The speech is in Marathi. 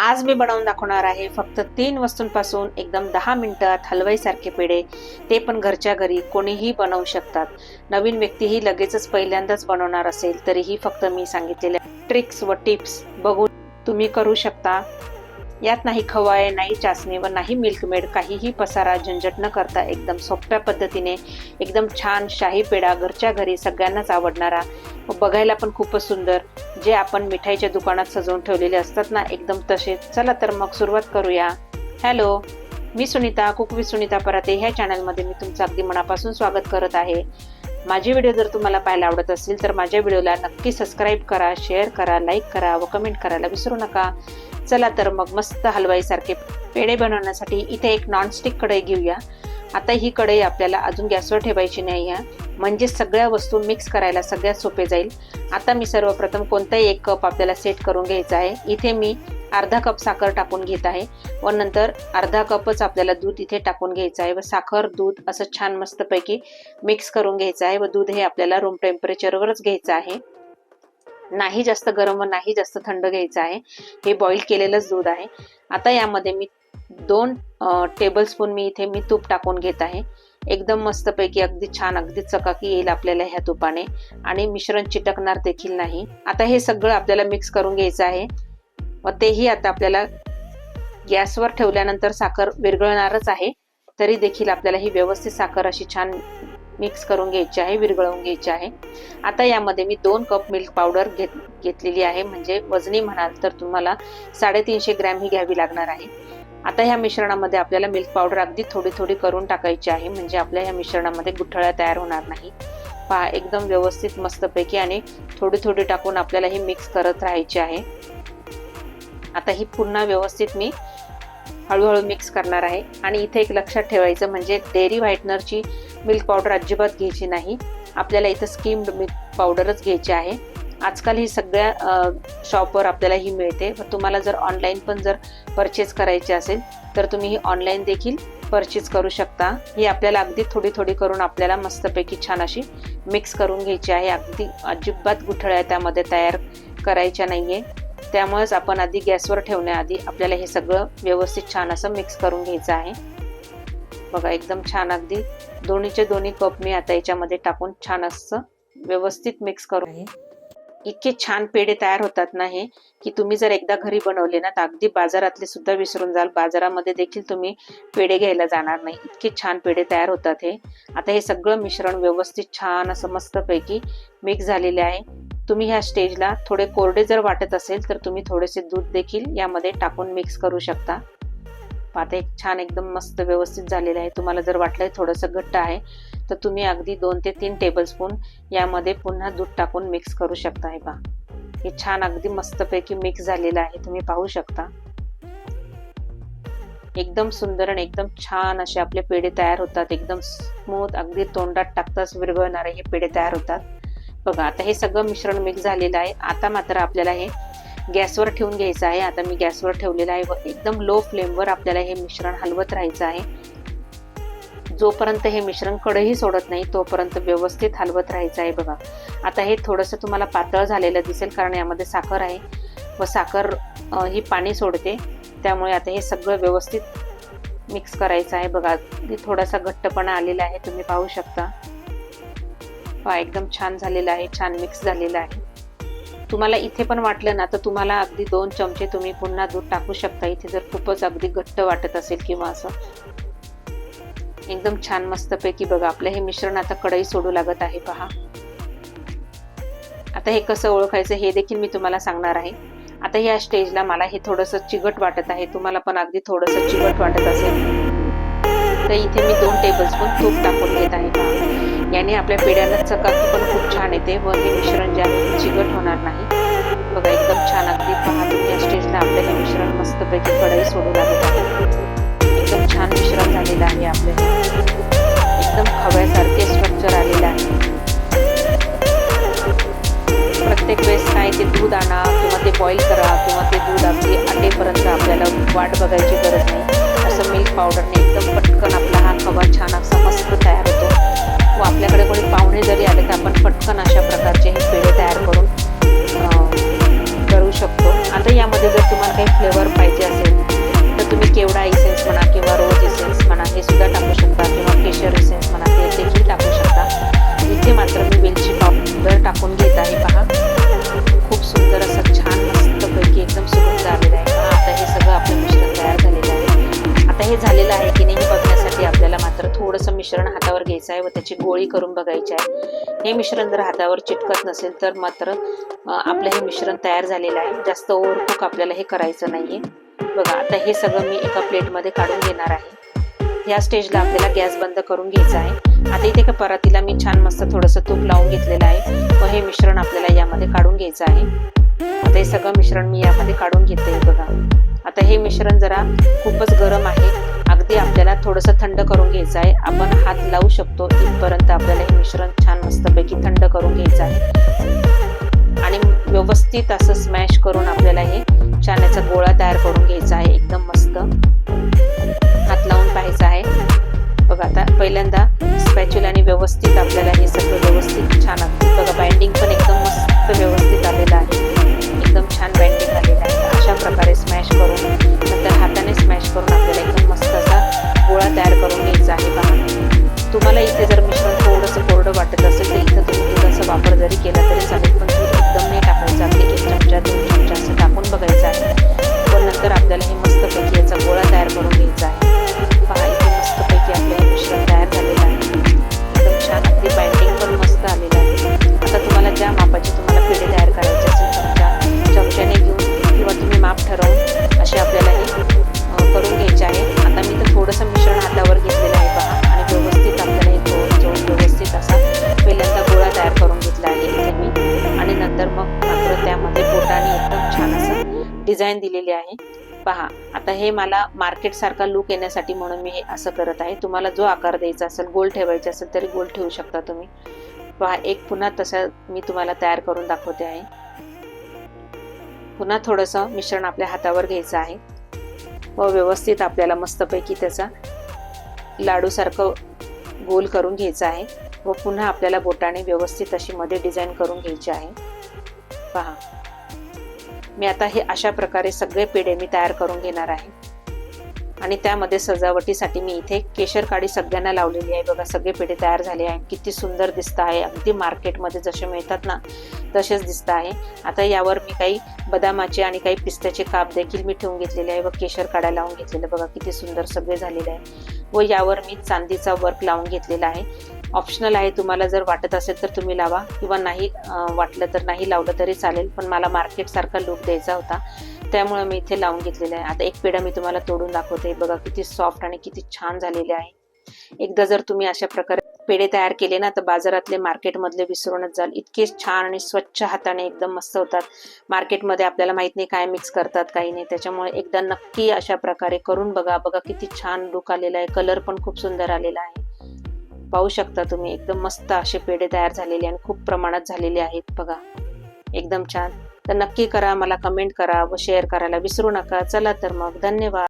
आज मी बनवून दाखवणार आहे फक्त तीन वस्तूंपासून एकदम दहा मिनिटात हलवाईसारखे पेढे. ते पण घरच्या घरी कोणीही बनवू शकतात. नवीन व्यक्तीही लगेचच पहिल्यांदाच बनवणार असेल तरीही फक्त मी सांगितलेल्या ट्रिक्स व टिप्स बघून तुम्ही करू शकता. यात नाही खवाळे नाही चाचणी व नाही मिल्कमेड. काहीही पसारा झंझट न करता एकदम सोप्या पद्धतीने एकदम छान शाही पेढा घरच्या घरी सगळ्यांनाच आवडणारा. व बघायला पण खूपच सुंदर. जे आपण मिठाईच्या दुकानात सजवून ठेवलेले असतात ना एकदम तसेच चला तर मग सुरुवात करूया. हॅलो मी सुनीता कुकवी सुनीता पराते. ह्या चॅनलमध्ये मी तुमचं अगदी मनापासून स्वागत करत आहे. माझे व्हिडिओ जर तुम्हाला पाहायला आवडत असतील तर माझ्या व्हिडिओला नक्की सबस्क्राईब करा शेअर करा लाईक करा व कमेंट करायला विसरू नका. चला तर मग मस्त हलवाईसारखे पेढे बनवण्यासाठी इथे एक नॉनस्टिक कढई घेऊया. आता ही कढई आपल्याला अजून गॅसवर ठेवायची नाही आहे. म्हणजे सगळ्या वस्तू मिक्स करायला सगळ्यात सोपे जाईल. आता मी सर्वप्रथम कोणताही एक कप आपल्याला सेट करून घ्यायचा आहे. इथे मी अर्धा कप साखर टाकून घेत आहे व नंतर अर्धा कपच आपल्याला दूध इथे टाकून घ्यायचं आहे व साखर दूध असं छान मस्तपैकी मिक्स करून घ्यायचं आहे व दूध हे आपल्याला रूम टेम्परेचरवरच घ्यायचं आहे. नाही जास्त गरम व नाही जास्त थंड घ्यायचं आहे. हे बॉईल केलेलंच दूध आहे. आता यामध्ये मी दोन टेबलस्पून मी इथे मी तूप टाकून घेत आहे. एकदम मस्तपैकी अगदी छान अगदी चकाकी येईल आपल्याला ह्या तुपाने. आणि मिश्रण चिटकणार देखील नाही. आता हे सगळं आपल्याला मिक्स करून घ्यायचं आहे. व तेही आता आपल्याला गॅसवर ठेवल्यानंतर साखर विरघळणारच आहे. तरी देखील आपल्याला ही व्यवस्थित साखर अशी छान मिक्स करून घ्यायची आहे विरघळवून घ्यायची आहे. आता यामध्ये मी दोन कप मिल्क पावडर घेत घेतलेली आहे. म्हणजे वजनी म्हणाल तर तुम्हाला साडेतीनशे ग्रॅम ही घ्यावी लागणार आहे. आता ह्या मिश्रणामध्ये आपल्याला मिल्क पावडर अगदी थोडी थोडी करून टाकायची आहे. म्हणजे आपल्या ह्या मिश्रणामध्ये गुठळ्या तयार होणार नाही. पहा एकदम व्यवस्थित मस्तपैकी आणि थोडी थोडी टाकून आपल्याला ही मिक्स करत राहायची आहे. आता ही पुन्हा व्यवस्थित मी हळूहळू मिक्स करणार आहे. आणि इथे एक लक्षात ठेवायचं म्हणजे डेअरी व्हाईटनरची मिल्क पावडर अजिबात घ्यायची नाही. आपल्याला इथं स्कीम्ड मिल्क पावडरच घ्यायची आहे. आजकाल ही सगळ्या शॉपवर आपल्याला ही मिळते. व तुम्हाला जर ऑनलाईन पण जर परचेस करायची असेल तर तुम्ही ही ऑनलाईन देखील परचेस करू शकता. ही आपल्याला अगदी थोडी थोडी करून आपल्याला मस्तपैकी छान अशी मिक्स करून घ्यायची आहे. अगदी अजिबात गुठळ्या त्यामध्ये तयार करायच्या नाही आहे त्यामुळेच आपण आधी गॅसवर ठेवण्याआधी आपल्याला हे सगळं व्यवस्थित छान असं मिक्स करून घ्यायचं आहे. बघा एकदम छान अगदी दोन्हीचे दोन्ही कप मी आता याच्यामध्ये टाकून छान असं व्यवस्थित मिक्स करून आहे. इतके छान पेढे तयार होतात ना हे की तुम्ही जर एकदा घरी बनवले ना तर अगदी बाजारातले सुद्धा विसरून जाल. बाजारामध्ये देखील तुम्ही पेढे घ्यायला जाणार नाही. इतके छान पेढे तयार होतात हे. आता हे सगळं मिश्रण व्यवस्थित छान असं मस्तपैकी मिक्स झालेले आहे. तुम्ही ह्या स्टेजला थोडे कोरडे जर वाटत असेल तर तुम्ही थोडेसे दूध देखील यामध्ये टाकून मिक्स करू शकता. पाते एक छान एकदम मस्त व्यवस्थित झालेलं आहे. तुम्हाला जर वाटलं थोडंसं घट्ट आहे तर तुम्ही अगदी दोन ते तीन टेबलस्पून यामध्ये पुन्हा दूध टाकून मिक्स करू शकता. हे पहा हे छान अगदी मस्तपैकी मिक्स झालेलं आहे. तुम्ही पाहू शकता. एकदम सुंदर आणि एकदम छान असे आपले पेढे तयार होतात. एकदम स्मूथ अगदी तोंडात टाकताच विरघळणारे हे पेढे तयार होतात. बघा आता हे सगळं मिश्रण मिक्स झालेलं आहे. आता मात्र आपल्याला हे गॅसवर ठेवून घ्यायचं आहे. आता मी गॅसवर ठेवलेलं आहे व एकदम लो फ्लेमवर आपल्याला हे मिश्रण हलवत राहायचं आहे. जोपर्यंत हे मिश्रण कडेही सोडत नाही तोपर्यंत व्यवस्थित हलवत राहायचं आहे बघा. आता हे थोडंसं तुम्हाला पातळ झालेलं दिसेल कारण यामध्ये साखर आहे व साखर ही पाणी सोडते. त्यामुळे आता हे सगळं व्यवस्थित मिक्स करायचं आहे बघा. थोडासा घट्टपणा आलेला आहे तुम्ही पाहू शकता. एकदम छान झालेला आहे छान मिक्स झालेला आहे. तुम्हाला इथे पण वाटलं ना तर तुम्हाला अगदी दोन चमचे तुम्ही पुन्हा दूध टाकू शकता. इथे जर खूपच अगदी घट्ट वाटत असेल किंवा असं. एकदम छान मस्तपैकी बघा आपलं हे मिश्रण आता कढई सोडू लागत आहे पहा. आता हे कसं ओळखायचं हे देखील मी तुम्हाला सांगणार आहे. आता या स्टेजला मला हे थोडंसं चिगट वाटत आहे. तुम्हाला पण अगदी थोडंसं चिगट वाटत असेल. तर इथे मी दोन टेबलस्पून तूप टाकून घेत आहे. याने आपल्या पेढ्यांना चकाकी पण खूप छान येते व हे मिश्रण जे आहे चिकट होणार नाही. बघा एकदम छान अगदी पहा तुम्ही या स्टेजला आपलं हे मिश्रण मस्तपैकी कढई सोडू लागत एकदम छान मिश्रण झालेलं आहे आपलं एकदम खव्यासारखे स्ट्रक्चर आलेलं आहे. प्रत्येक वेळेस काय ते दूध आणा किंवा ते बॉईल करा किंवा ते दूध अगदी आटेपर्यंत आपल्याला वाट बघायची गरज नाही. असं मिल्क पावडरने मिश्रण हातावर घ्यायचं आहे व त्याची गोळी करून बघायची आहे. हे मिश्रण जर हातावर चिटकत नसेल तर मात्र आपलं हे मिश्रण तयार झालेलं आहे. जास्त ओव्हरकुक आपल्याला हे करायचं नाही आहे बघा आता हे सगळं मी एका प्लेटमध्ये काढून घेणार आहे. या स्टेजला आपल्याला गॅस बंद करून घ्यायचा आहे. आता इथे का परातीला मी छान मस्त थोडंसं तूप लावून घेतलेलं आहे व हे मिश्रण आपल्याला यामध्ये काढून घ्यायचं आहे. आता हे सगळं मिश्रण मी यामध्ये काढून घेते बघा. आता हे मिश्रण जरा खूपच गरम आहे. अगदी आपल्याला थोडंसं थंड करून घ्यायचं आहे. आपण हात लावू शकतो इथपर्यंत आपल्याला हे मिश्रण छान मस्तपैकी थंड करून घ्यायचं आहे. आणि व्यवस्थित असं स्मॅश करून आपल्याला हे छान याचा गोळा तयार करून घ्यायचा आहे. एकदम मस्त. हात लावून पाहायचा आहे. बघा आता पहिल्यांदा स्पॅच्युलाने व्यवस्थित आपल्याला हे सगळं व्यवस्थित छान बघा बाइंडिंग पण एकदम मस्त व्यवस्थित डिझाईन दिलेली आहे. पहा आता हे मला मार्केट सारखा लुक येण्यासाठी म्हणून मी हे असं करत आहे. तुम्हाला जो आकार द्यायचा असेल गोल ठेवायचा असेल तरी गोल ठेवू शकता तुम्ही. पहा एक पुन्हा तसा मी तुम्हाला तयार करून दाखवते आहे. पुन्हा थोडंसं मिश्रण आपल्या हातावर घ्यायचं आहे. व व्यवस्थित आपल्याला मस्तपैकी त्याचा लाडूसारखं गोल करून घ्यायचं आहे. व पुन्हा आपल्याला बोटाने व्यवस्थित अशी मध्ये डिझाईन करून घ्यायची आहे. पहा. मी आता हे अशा प्रकारे सगळे पेढे मी तयार करून घेणार आहे. आणि त्यामध्ये सजावटीसाठी मी इथे केशर काडी सगळ्यांना लावलेली आहे. बघा सगळे पेढे तयार झाले आहे किती सुंदर दिसत आहे. अगदी मार्केटमध्ये जसे मिळतात ना तसेच दिसत आहे. आता यावर मी काही बदामाचे आणि काही पिस्त्याचे काप देखील मी ठेवून घेतलेले आहे व केशर काड्या लावून घेतलेले बघा किती सुंदर सगळे झालेले आहे. व यावर मी चांदीचा वर्क लावून घेतलेला आहे. ऑप्शनल आहे. तुम्हाला जर वाटत असेल तर तुम्ही लावा. किंवा नाही वाटलं तर नाही लावलं तरी चालेल. पण मला मार्केट सारखा लुक द्यायचा होता. त्यामुळे मी इथे लावून घेतलेला आहे. आता एक पेढा मी तुम्हाला तोडून दाखवते. बघा किती सॉफ्ट आणि किती छान झालेले आहे. एकदा जर तुम्ही अशा प्रकारे पेढे तयार केले ना तर बाजारातले मार्केटमधले विसरूनच जाल. इतके छान आणि स्वच्छ हाताने एकदम मस्त होतात. मार्केटमध्ये आपल्याला माहीत नाही काय मिक्स करतात काही नाही. त्याच्यामुळे एकदा नक्की अशा प्रकारे करून बघा. बघा किती छान लुक आलेला आहे. कलर पण खूप सुंदर आलेला आहे. पाहू शकता तुम्ही एकदम मस्त असे पेढे तयार झालेले आणि खूप प्रमाणात झालेले आहेत बघा. एकदम छान. तर नक्की करा मला कमेंट करा व शेअर करायला विसरू नका. चला तर मग धन्यवाद.